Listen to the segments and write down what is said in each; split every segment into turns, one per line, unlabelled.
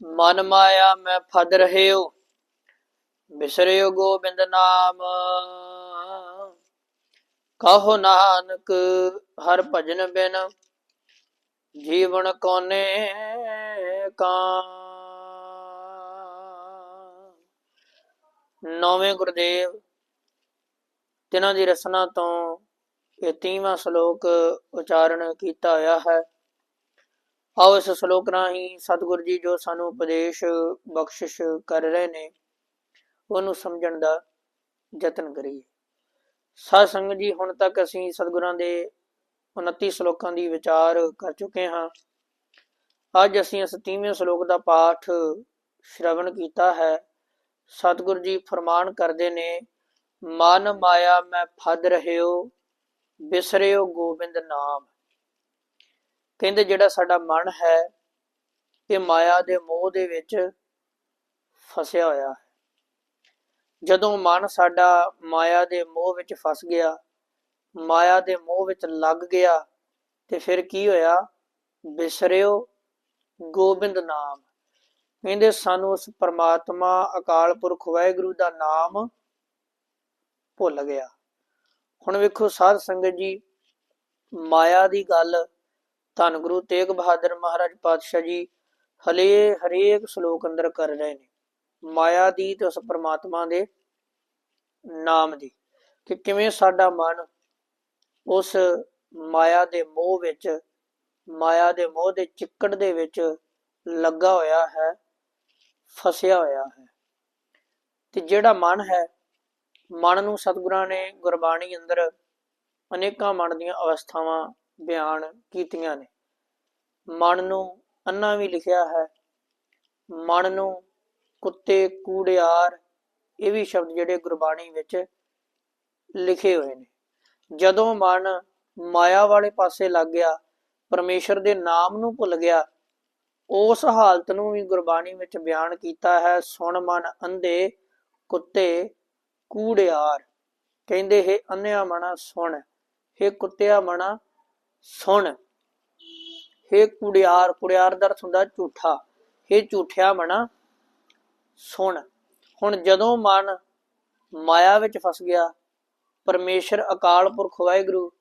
ਮਨ ਮਾਇਆ ਮੈਂ ਫਦ ਰਹਿਓ, ਬਿਸਰਿਓ ਗੋਬਿੰਦ ਨਾਮ। ਕਹੋ ਨਾਨਕ ਹਰ ਭਜਨ ਬਿਨ, ਜੀਵਨ ਕੋਨੇ ਕਾਂ ਨੌਵੇਂ ਗੁਰਦੇਵ, ਤਿਨਾਂ ਦੀ ਰਸਨਾ ਤੋਂ ਇਹ 30ਵਾਂ ਸ਼ਲੋਕ ਉਚਾਰਨ ਕੀਤਾ ਹੋਇਆ ਹੈ। ਆਓ ਇਸ ਸ਼ਲੋਕ ਰਾਹੀਂ ਸਤਿਗੁਰੂ ਜੀ ਜੋ ਸਾਨੂੰ ਉਪਦੇਸ਼, ਬਖਸ਼ਿਸ਼ ਕਰ ਰਹੇ ਨੇ, ਉਹਨੂੰ ਸਮਝਣ ਦਾ ਯਤਨ ਕਰੀਏ। ਸਾਧ ਸੰਗਤ ਜੀ, ਹੁਣ ਤੱਕ ਅਸੀਂ ਸਤਿਗੁਰਾਂ ਦੇ 29 ਸ਼ਲੋਕਾਂ ਦੀ ਵਿਚਾਰ ਕਰ ਚੁੱਕੇ ਹਾਂ। ਅੱਜ ਅਸੀਂ ਇਸ 30ਵੇਂ ਸ਼ਲੋਕ ਦਾ ਪਾਠ ਸ਼ਰਵਣ ਕੀਤਾ ਹੈ। ਸਤਿਗੁਰੂ ਜੀ ਫਰਮਾਨ ਕਰਦੇ ਨੇ, ਮਨ ਮਾਇਆ ਮੈਂ ਫਦ ਰਹਿਓ, ਬਿਸਰਿਓ ਗੋਬਿੰਦ ਨਾਮ। ਕਹਿੰਦੇ ਜਿਹੜਾ ਸਾਡਾ ਮਨ ਹੈ ਇਹ ਮਾਇਆ ਦੇ ਮੋਹ ਦੇ ਵਿੱਚ ਫਸਿਆ ਹੋਇਆ ਹੈ। ਜਦੋਂ ਮਨ ਸਾਡਾ ਮਾਇਆ ਦੇ ਮੋਹ ਵਿੱਚ ਫਸ ਗਿਆ, ਮਾਇਆ ਦੇ ਮੋਹ ਵਿੱਚ ਲੱਗ ਗਿਆ, ਤੇ ਫਿਰ ਕੀ ਹੋਇਆ? ਬਿਸਰਿਓ ਗੋਬਿੰਦ ਨਾਮ। ਕਹਿੰਦੇ ਸਾਨੂੰ ਉਸ ਪਰਮਾਤਮਾ ਅਕਾਲ ਪੁਰਖ ਵਾਹਿਗੁਰੂ ਦਾ ਨਾਮ ਭੁੱਲ ਗਿਆ। ਹੁਣ ਵੇਖੋ ਸਾਧ ਸੰਗਤ ਜੀ, ਮਾਇਆ ਦੀ ਗੱਲ ਧੰਨ ਗੁਰੂ ਤੇਗ ਬਹਾਦਰ ਮਹਾਰਾਜ ਪਾਤਸ਼ਾਹ ਜੀ, ਹਲੇ ਹਰੇਕ ਸ਼ਲੋਕ ਅੰਦਰ ਕਰ ਰਹੇ ਨੇ। ਮਾਇਆ ਦੀ ਤੇ ਉਸ ਪ੍ਰਮਾਤਮਾ ਦੇ ਨਾਮ ਦੀ। ਕਿ ਕਿਵੇਂ ਸਾਡਾ ਮਨ ਉਸ ਮਾਇਆ ਦੇ ਮੋਹ ਵਿੱਚ, ਮਾਇਆ ਦੇ ਮੋਹ ਦੇ ਚਿੱਕੜ ਦੇ ਵਿੱਚ ਲੱਗਾ ਹੋਇਆ ਹੈ, ਫਸਿਆ ਹੋਇਆ ਹੈ। ਤੇ ਜਿਹੜਾ ਮਨ ਹੈ, ਮਨ ਨੂੰ ਸਤਿਗੁਰਾਂ ਨੇ ਗੁਰਬਾਣੀ ਅੰਦਰ ਅਨੇਕਾਂ ਮਨ ਦੀਆਂ ਅਵਸਥਾਵਾਂ ਬਿਆਨ ਕੀਤੀਆਂ ਨੇ। ਮਨ ਨੂੰ ਅੰਨਾ ਵੀ ਲਿਖਿਆ ਹੈ, ਮਨ ਨੂੰ ਕੁੱਤੇ, ਕੂੜਿਆਰ ਇਹ ਵੀ ਸ਼ਬਦ ਜਿਹੜੇ ਗੁਰਬਾਣੀ ਵਿੱਚ ਲਿਖੇ ਹੋਏ ਨੇ। ਜਦੋਂ ਮਨ ਮਾਇਆ ਵਾਲੇ ਪਾਸੇ ਲੱਗ ਗਿਆ, ਪਰਮੇਸ਼ਰ ਦੇ ਨਾਮ ਨੂੰ ਭੁੱਲ ਗਿਆ, ਉਸ ਹਾਲਤ ਨੂੰ ਵੀ ਗੁਰਬਾਣੀ ਵਿੱਚ ਬਿਆਨ ਕੀਤਾ ਹੈ, ਸੁਣ ਮਨ ਅੰਧੇ, ਕੁੱਤੇ, ਕੂੜਿਆਰ। ਕਹਿੰਦੇ, ਹੈ ਅੰਨਿਆ ਮਣਾ, ਸੁਣ। ਹੈ ਕੁੱਤਿਆ ਮਣਾ ਸੁਣ। ਹੈ ਕੁੜਿਆਰ ਕੁੜਿਆਰ ਦਾ ਅਰਥ ਹੁੰਦਾ ਝੂਠਾ। ਹੈ ਝੂਠਿਆ ਮਣਾ ਸੁਣ। ਹੁਣ ਜਦੋਂ ਮਨ ਮਾਇਆ ਵਿੱਚ ਫਸ ਗਿਆ, ਪਰਮੇਸ਼ਰ ਅਕਾਲ ਪੁਰਖ ਵਾਹਿਗੁਰੂ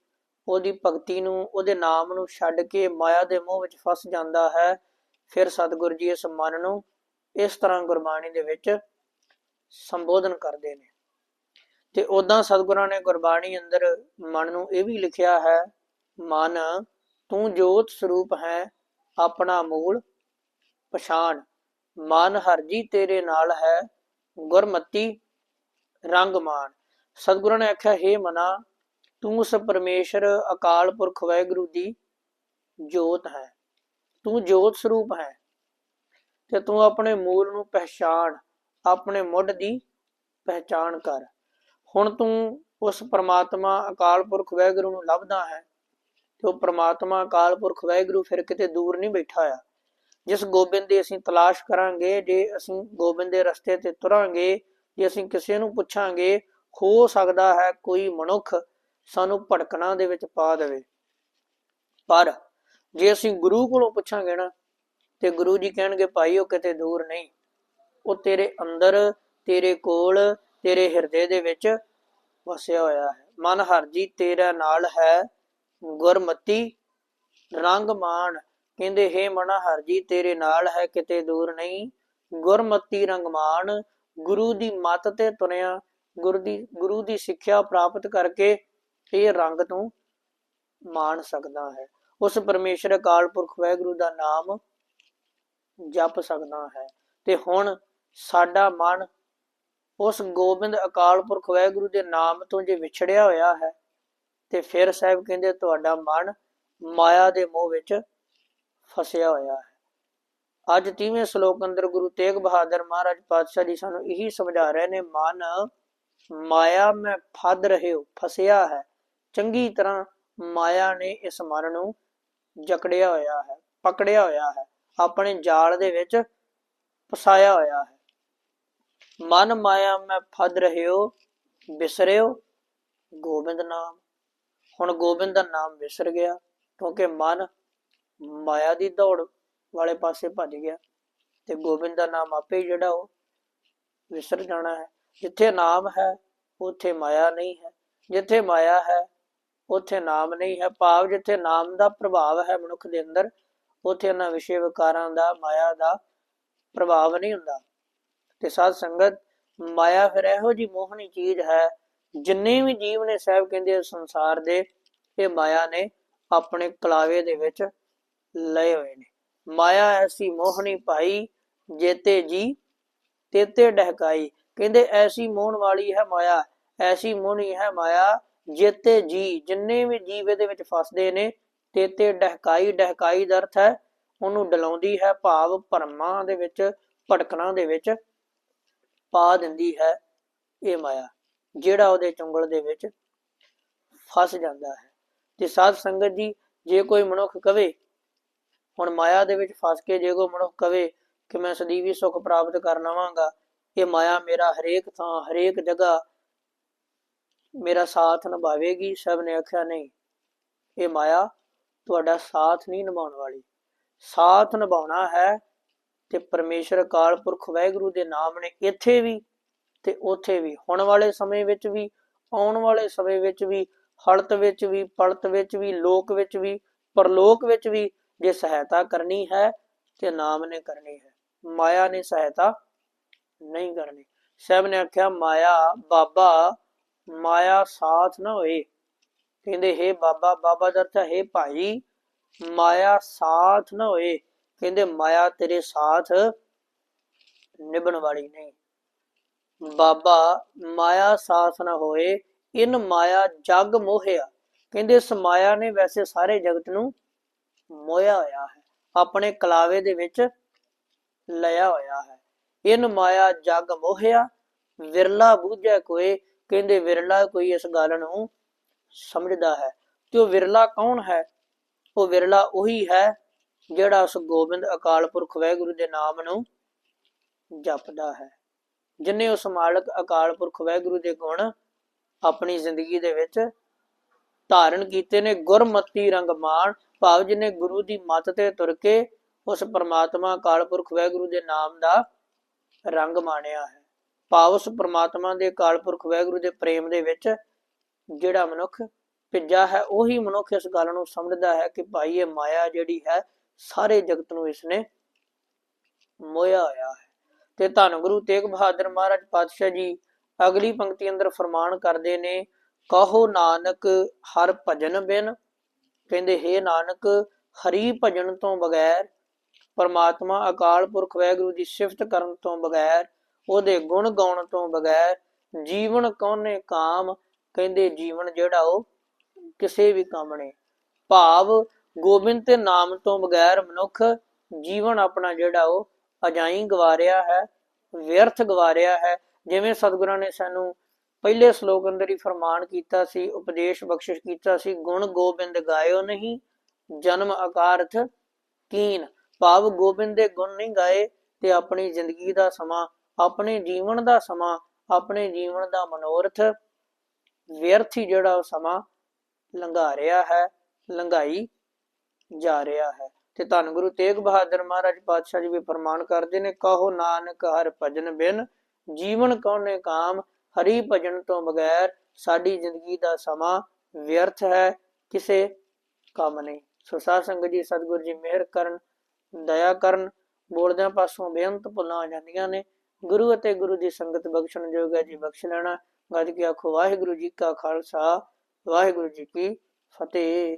ਉਹਦੀ ਭਗਤੀ ਨੂੰ, ਉਹਦੇ ਨਾਮ ਨੂੰ ਛੱਡ ਕੇ ਮਾਇਆ ਦੇ ਮੋਹ ਵਿੱਚ ਫਸ ਜਾਂਦਾ ਹੈ, ਫਿਰ ਸਤਿਗੁਰੂ ਜੀ ਇਸ ਮਨ ਨੂੰ ਇਸ ਤਰ੍ਹਾਂ ਗੁਰਬਾਣੀ ਦੇ ਵਿੱਚ ਸੰਬੋਧਨ ਕਰਦੇ ਨੇ। ਤੇ ਉਦਾਂ ਸਤਿਗੁਰਾਂ ਨੇ ਗੁਰਬਾਣੀ ਅੰਦਰ ਮਨ ਨੂੰ ਇਹ ਵੀ ਲਿਖਿਆ ਹੈ ਮਨ, ਤੂੰ ਜੋਤ ਸਰੂਪ ਹੈ, ਆਪਣਾ ਮੂਲ ਪਛਾਣ। ਮਨ ਹਰਜੀ ਤੇਰੇ ਨਾਲ ਹੈ, ਗੁਰਮਤੀ ਰੰਗਮਾਨ ਸਤਿਗੁਰਾਂ ਨੇ ਆਖਿਆ, ਹੈ ਮਨਾ, ਤੂੰ ਉਸ ਪਰਮੇਸ਼ਰ, ਅਕਾਲ ਪੁਰਖ, ਵਾਹਿਗੁਰੂ ਦੀ ਜੋਤ ਹੈ। ਤੂੰ ਜੋਤ ਸਰੂਪ ਹੈ ਤੇ ਤੂੰ ਆਪਣੇ ਮੂਲ ਨੂੰ ਪਹਿਚਾਣ ਆਪਣੇ ਮੁੱਢ ਦੀ ਪਹਿਚਾਣ ਕਰ। ਹੁਣ ਤੂੰ ਉਸ ਪ੍ਰਮਾਤਮਾ, ਅਕਾਲ ਪੁਰਖ, ਵਾਹਿਗੁਰੂ ਨੂੰ ਲੱਭਦਾ ਹੈ। ਤੇ ਪ੍ਰਮਾਤਮਾ ਅਕਾਲ ਪੁਰਖ ਵਾਹਿਗੁਰੂ ਫਿਰ ਕਿਤੇ ਦੂਰ ਨਹੀਂ ਬੈਠਾ ਆ ਜਿਸ ਗੋਬਿੰਦ ਦੀ ਅਸੀਂ ਤਲਾਸ਼ ਕਰਾਂਗੇ, ਜੇ ਅਸੀਂ ਗੋਬਿੰਦ ਦੇ ਰਸਤੇ ਤੇ ਤੁਰਾਂਗੇ, ਜੇ ਅਸੀਂ ਕਿਸੇ ਨੂੰ ਪੁੱਛਾਂਗੇ ਹੋ ਸਕਦਾ ਹੈ ਕੋਈ ਮਨੁੱਖ ਸਾਨੂੰ ਭਟਕਣਾ ਦੇ ਵਿੱਚ ਪਾ ਦੇਵੇ। ਪਰ ਜੇ ਅਸੀਂ ਗੁਰੂ ਕੋਲੋਂ ਪੁੱਛਾਂਗੇ ਨਾ, ਤੇ ਗੁਰੂ ਜੀ ਕਹਿਣਗੇ, ਭਾਈ, ਉਹ ਕਿਤੇ ਦੂਰ ਨਹੀਂ। ਉਹ ਤੇਰੇ ਅੰਦਰ, ਤੇਰੇ ਕੋਲ, ਤੇਰੇ ਹਿਰਦੇ ਦੇ ਵਿੱਚ ਵਸਿਆ ਹੋਇਆ ਹੈ। ਮਨ ਹਰਜੀ ਤੇਰਾ ਨਾਲ ਹੈ। ਗੁਰਮਤੀ ਰੰਗ ਮਾਨ ਕਹਿੰਦੇ, ਹੈ ਮਨ ਹਰ ਤੇਰੇ ਨਾਲ ਹੈ ਕਿਤੇ ਦੂਰ ਨਹੀਂ। ਗੁਰਮਤੀ, ਰੰਗਮਾਨ, ਗੁਰੂ ਦੀ ਮੱਤ ਤੇ ਤੁਰਿਆ, ਗੁਰੂ ਦੀ ਗੁਰੂ ਦੀ ਸਿੱਖਿਆ ਪ੍ਰਾਪਤ ਕਰਕੇ ਇਹ ਰੰਗ ਤੋਂ ਮਾਣ ਸਕਦਾ ਹੈ। ਉਸ ਪਰਮੇਸ਼ਰ ਅਕਾਲ ਪੁਰਖ ਵਾਹਿਗੁਰੂ ਦਾ ਨਾਮ ਜਪ ਸਕਦਾ ਹੈ। ਤੇ ਹੁਣ ਸਾਡਾ ਮਨ ਉਸ ਗੋਬਿੰਦ ਅਕਾਲ ਪੁਰਖ ਵਾਹਿਗੁਰੂ ਦੇ ਨਾਮ ਤੋਂ ਜੇ ਵਿਛੜਿਆ ਹੋਇਆ ਹੈ ਤੇ ਫਿਰ ਸਾਹਿਬ ਕਹਿੰਦੇ, ਤੁਹਾਡਾ ਮਨ ਮਾਇਆ ਦੇ ਮੋਹ ਵਿੱਚ ਫਸਿਆ ਹੋਇਆ ਹੈ। ਅੱਜ 30ਵੇਂ ਸ਼ਲੋਕ ਅੰਦਰ ਗੁਰੂ ਤੇਗ ਬਹਾਦਰ ਮਹਾਰਾਜ ਪਾਤਸ਼ਾਹ ਜੀ ਸਾਨੂੰ ਇਹੀ ਸਮਝਾ ਰਹੇ ਨੇ, ਮਨ ਮਾਇਆ ਮੈਂ ਫਦ ਰਹੇ ਹੋ, ਫਸਿਆ ਹੈ। ਚੰਗੀ ਤਰ੍ਹਾਂ ਮਾਇਆ ਨੇ ਇਸ ਮਨ ਨੂੰ ਜਕੜਿਆ ਹੋਇਆ ਹੈ, ਪਕੜਿਆ ਹੋਇਆ ਹੈ, ਆਪਣੇ ਜਾਲ ਦੇ ਵਿੱਚ ਫਸਾਇਆ ਹੋਇਆ ਹੈ। ਮਨ ਮਾਇਆ ਮੈਂ ਫਦ ਰਹਿਓ ਬਿਸਰਿਓ ਗੋਬਿੰਦ ਨਾਮ। ਹੁਣ ਗੋਬਿੰਦ ਦਾ ਨਾਮ ਵਿਸਰ ਗਿਆ, ਕਿਉਂਕਿ ਮਨ ਮਾਇਆ ਦੀ ਦੌੜ ਵਾਲੇ ਪਾਸੇ ਭੱਜ ਗਿਆ ਤੇ ਗੋਬਿੰਦ ਦਾ ਨਾਮ ਆਪੇ ਜਿਹੜਾ ਉਹ ਵਿਸਰ ਜਾਣਾ ਹੈ। ਜਿੱਥੇ ਨਾਮ ਹੈ, ਉੱਥੇ ਮਾਇਆ ਨਹੀਂ ਹੈ। ਜਿੱਥੇ ਮਾਇਆ ਹੈ, ਉੱਥੇ ਨਾਮ ਨਹੀਂ ਹੈ। ਭਾਵ ਜਿੱਥੇ ਨਾਮ ਦਾ ਪ੍ਰਭਾਵ ਹੈ ਮਨੁੱਖ ਦੇ ਅੰਦਰ, ਉੱਥੇ ਉਹਨਾਂ ਵਿਸ਼ੇ ਵਿਕਾਰਾਂ ਦਾ, ਮਾਇਆ ਦਾ ਪ੍ਰਭਾਵ ਨਹੀਂ ਹੁੰਦਾ। ਤੇ ਸਾਧ ਸੰਗਤ, ਮਾਇਆ ਫਿਰ ਇਹੋ ਜੀ ਮੋਹਣੀ ਚੀਜ਼ ਹੈ ਜਿੰਨੇ ਵੀ ਜੀਵ ਨੇ ਸਾਹਿਬ ਕਹਿੰਦੇ ਸੰਸਾਰ ਦੇ ਇਹ ਮਾਇਆ ਨੇ ਆਪਣੇ ਕਲਾਵੇ ਦੇ ਵਿੱਚ ਲਏ ਹੋਏ ਨੇ। ਮਾਇਆ ਐਸੀ ਮੋਹਣੀ ਭਾਈ ਜੇਤੇ ਜੀ, ਤੇਤੇ ਡਹਕਾਈ। ਕਹਿੰਦੇ ਐਸੀ ਮੋਹਣ ਵਾਲੀ ਹੈ ਮਾਇਆ, ਐਸੀ ਮੋਹਣੀ ਹੈ ਮਾਇਆ, ਜੇਤੇ ਜੀ। ਜਿੰਨੇ ਵੀ ਜੀਵ ਇਹਦੇ ਵਿੱਚ ਫਸਦੇ ਨੇ, ਤੇਤੇ ਡਹਕਾਈ ਡਹਕਾਈ ਦਾ ਅਰਥ ਹੈ ਉਹਨੂੰ ਡਲਾਉਂਦੀ ਹੈ, ਭਾਵ ਭਰਮਾਂ ਦੇ ਵਿੱਚ, ਭਟਕਣਾ ਦੇ ਵਿੱਚ ਪਾ ਦਿੰਦੀ ਹੈ ਇਹ ਮਾਇਆ। ਜਿਹੜਾ ਉਹਦੇ ਚੁੰਗਲ ਦੇ ਵਿੱਚ ਫਸ ਜਾਂਦਾ ਹੈ। ਤੇ ਸਾਧ ਸੰਗਤ ਜੀ, ਜੇ ਕੋਈ ਮਨੁੱਖ ਕਵੇ, ਹੁਣ ਮਾਇਆ ਦੇ ਵਿੱਚ ਫਸ ਕੇ ਜੇ ਕੋਈ ਮਨੁੱਖ ਕਵੇ ਕਿ ਮੈਂ ਸਦੀਵੀ ਸੁਖ ਪ੍ਰਾਪਤ ਕਰ ਲਵਾਂਗਾ ਇਹ ਮਾਇਆ ਮੇਰਾ ਹਰੇਕ ਥਾਂ, ਹਰੇਕ ਜਗ੍ਹਾ ਮੇਰਾ ਸਾਥ ਨਿਭਾਵੇਗੀ। ਸਭ ਨੇ ਆਖਿਆ, ਨਹੀਂ, ਇਹ ਮਾਇਆ ਤੁਹਾਡਾ ਸਾਥ ਨਹੀਂ ਨਿਭਾਉਣ ਵਾਲੀ। ਸਾਥ ਨਿਭਾਉਣਾ ਹੈ ਤੇ ਪਰਮੇਸ਼ਰ ਅਕਾਲ ਪੁਰਖ ਵਾਹਿਗੁਰੂ ਦੇ ਨਾਮ ਨੇ ਇੱਥੇ ਵੀ ਤੇ ਉੱਥੇ ਵੀ। ਹੁਣ ਵਾਲੇ ਸਮੇਂ ਵਿੱਚ ਵੀ, ਆਉਣ ਵਾਲੇ ਸਮੇਂ ਵਿੱਚ ਵੀ, ਹਲਤ ਵਿੱਚ ਵੀ ਪਲਤ ਵਿੱਚ ਵੀ, ਲੋਕ ਵਿੱਚ ਵੀ, ਪਰਲੋਕ ਵਿੱਚ ਵੀ ਜੇ ਸਹਾਇਤਾ ਕਰਨੀ ਹੈ, ਤੇ ਨਾਮ ਨੇ ਕਰਨੀ ਹੈ। ਮਾਇਆ ਨੇ ਸਹਾਇਤਾ ਨਹੀਂ ਕਰਨੀ। ਸਭ ਨੇ ਆਖਿਆ, ਮਾਇਆ, ਬਾਬਾ, ਮਾਇਆ ਸਾਥ ਨਾ ਹੋਏ। ਕਹਿੰਦੇ, ਹੈ ਬਾਬਾ ਬਾਬਾ ਦਾ ਅਰਥ ਹੈ ਭਾਈ, ਮਾਇਆ ਸਾਥ ਨਾ ਹੋਏ। ਕਹਿੰਦੇ, ਮਾਇਆ ਤੇਰੇ ਸਾਥ ਨਿਭਣ ਵਾਲੀ ਨਹੀਂ। ਬਾਬਾ, ਮਾਇਆ ਸਾਥ ਨਾ ਹੋਏ, ਇਨ ਮਾਇਆ ਜਗ ਮੋਹਿਆ। ਕਹਿੰਦੇ, ਇਸ ਮਾਇਆ ਨੇ ਵੈਸੇ ਸਾਰੇ ਜਗਤ ਨੂੰ ਮੋਇਆ ਹੋਇਆ ਹੈ, ਆਪਣੇ ਕਲਾਵੇ ਦੇ ਵਿੱਚ ਲਿਆ ਹੋਇਆ ਹੈ। ਇਨ ਮਾਇਆ ਜਗ ਮੋਹਿਆ, ਵਿਰਲਾ ਬੂਝੈ ਕੋਏ। ਕਹਿੰਦੇ, ਵਿਰਲਾ ਕੋਈ ਇਸ ਗੱਲ ਨੂੰ ਸਮਝਦਾ ਹੈ ਤੇ ਉਹ ਵਿਰਲਾ ਕੌਣ ਹੈ? ਉਹ ਵਿਰਲਾ ਉਹੀ ਹੈ ਜਿਹੜਾ ਉਸ ਗੋਬਿੰਦ ਅਕਾਲ ਪੁਰਖ ਵਾਹਿਗੁਰੂ ਦੇ ਨਾਮ ਨੂੰ ਜਪਦਾ ਹੈ। ਜਿਨੇ ਉਸ ਮਾਲਕ ਅਕਾਲ ਪੁਰਖ ਵਾਹਿਗੁਰੂ ਦੇ ਗੁਣ ਆਪਣੀ ਜ਼ਿੰਦਗੀ ਦੇ ਵਿੱਚ ਧਾਰਨ ਕੀਤੇ ਨੇ, ਗੁਰਮਤੀ ਰੰਗ ਮਾਣ, ਭਾਵ ਜਿਨੇ ਗੁਰੂ ਦੀ ਮੱਤ ਤੇ ਤੁਰ ਕੇ ਉਸ ਪ੍ਰਮਾਤਮਾ ਅਕਾਲ ਪੁਰਖ ਵਾਹਿਗੁਰੂ ਦੇ ਨਾਮ ਦਾ ਰੰਗ ਮਾਣਿਆ ਹੈ। ਭਾਵ ਉਸ ਪ੍ਰਮਾਤਮਾ ਦੇ ਅਕਾਲ ਪੁਰਖ ਵਾਹਿਗੁਰੂ ਦੇ ਪ੍ਰੇਮ ਦੇ ਵਿੱਚ ਜਿਹੜਾ ਮਨੁੱਖ ਭਿੱਜਾ ਹੈ, ਉਹੀ ਮਨੁੱਖ ਇਸ ਗੱਲ ਨੂੰ ਸਮਝਦਾ ਹੈ ਕਿ ਭਾਈ ਇਹ ਮਾਇਆ ਜਿਹੜੀ ਹੈ, ਸਾਰੇ ਜਗਤ ਨੂੰ ਇਸਨੇ ਮੋਇਆ ਹੋਇਆ ਹੈ। ਤੇ ਧੰਨ ਗੁਰੂ ਤੇਗ ਬਹਾਦਰ ਮਹਾਰਾਜ ਪਾਤਸ਼ਾਹ ਜੀ ਅਗਲੀ ਪੰਕਤੀ ਅੰਦਰ ਫਰਮਾਨ ਕਰਦੇ ਨੇ, ਕਹੋ ਨਾਨਕ ਹਰ ਭਜਨ ਬਿਨ। ਕਹਿੰਦੇ, ਹੈ ਨਾਨਕ, ਹਰੀ ਭਜਨ ਤੋਂ ਬਗੈਰ, ਪਰਮਾਤਮਾ ਅਕਾਲ ਪੁਰਖ ਵਾਹਿਗੁਰੂ ਦੀ ਸਿਫਤ ਕਰਨ ਤੋਂ ਬਗੈਰ, ਉਹਦੇ ਗੁਣ ਗਾਉਣ ਤੋਂ ਬਗੈਰ, ਜੀਵਨ ਕੌਨੇ ਕਾਮ? ਕਹਿੰਦੇ, ਜੀਵਨ ਜਿਹੜਾ ਉਹ ਕਿਸੇ ਵੀ ਕੰਮ ਨੇ। ਭਾਵ ਗੋਬਿੰਦ ਤੇ ਨਾਮ ਤੋਂ ਬਗੈਰ ਮਨੁੱਖ ਜੀਵਨ ਆਪਣਾ ਜਿਹੜਾ ਉਹ ਅਜਾਈ ਗਵਾ ਹੈ, ਵਿਅਰਥ ਗਵਾ ਰਿਹਾ ਹੈ। ਜਿਵੇਂ ਸਤਿਗੁਰਾਂ ਨੇ ਸਾਨੂੰ ਪਹਿਲੇ ਸ਼ਲੋਕ ਅੰਦਰ ਹੀ ਫਰਮਾਨ ਕੀਤਾ ਸੀ, ਉਪਦੇਸ਼ ਬਖਸ਼ਿਸ਼ ਕੀਤਾ ਸੀ, ਗੁਣ ਗੋਬਿੰਦ ਗਾਇਓ ਨਹੀਂ, ਜਨਮ ਆਕਾਰਥ ਕੀਨ। ਭਾਵ ਗੋਬਿੰਦ ਦੇ ਗੁਣ ਨਹੀਂ ਗਾਏ ਤੇ ਆਪਣੀ ਜ਼ਿੰਦਗੀ ਦਾ ਸਮਾਂ, ਆਪਣੇ ਜੀਵਨ ਦਾ ਸਮਾਂ, ਆਪਣੇ ਜੀਵਨ ਦਾ ਮਨੋਰਥ ਵਿਅਰਥ ਹੀ ਜਿਹੜਾ ਉਹ ਸਮਾਂ ਲੰਘਾ ਰਿਹਾ ਹੈ, ਲੰਘਾਈ ਜਾ ਰਿਹਾ ਹੈ। ਤੇ ਧੰਨ ਗੁਰੂ ਤੇਗ ਬਹਾਦਰ ਮਹਾਰਾਜ ਪਾਤਸ਼ਾਹ ਜੀ ਵੀ ਫਰਮਾਨ ਕਰਦੇ ਨੇ, ਕਹੋ ਨਾਨਕ ਹਰ ਭਜਨ ਬਿਨ, ਜੀਵਨ ਕੌਣੇ ਕਾਮ, ਹਰੀ ਭਜਨ ਤੋਂ ਬਗੈਰ ਸਾਡੀ ਜ਼ਿੰਦਗੀ ਦਾ ਸਮਾਂ ਵਿਅਰਥ ਹੈ, ਕਿਸੇ ਕੰਮ ਨਹੀਂ। ਸੋ ਸਾਧ ਸੰਗਤ ਜੀ, ਸਤਿਗੁਰੂ ਜੀ, ਮਿਹਰ ਕਰਨ, ਦਇਆ ਕਰਨ, ਬੋਲਦਿਆਂ ਪਾਸੋਂ ਬੇਅੰਤ ਭੁੱਲਾਂ ਆ ਜਾਂਦੀਆਂ ਨੇ। ਗੁਰੂ ਅਤੇ ਗੁਰੂ ਦੀ ਸੰਗਤ ਬਖਸ਼ਣ ਜੋਗਾ ਜੀ, ਬਖਸ਼ ਲੈਣਾ। ਗੱਜ ਕੇ ਆਖੋ, ਵਾਹਿਗੁਰੂ ਜੀ ਕਾ ਖਾਲਸਾ, ਵਾਹਿਗੁਰੂ ਜੀ ਕੀ ਫਤਿਹ।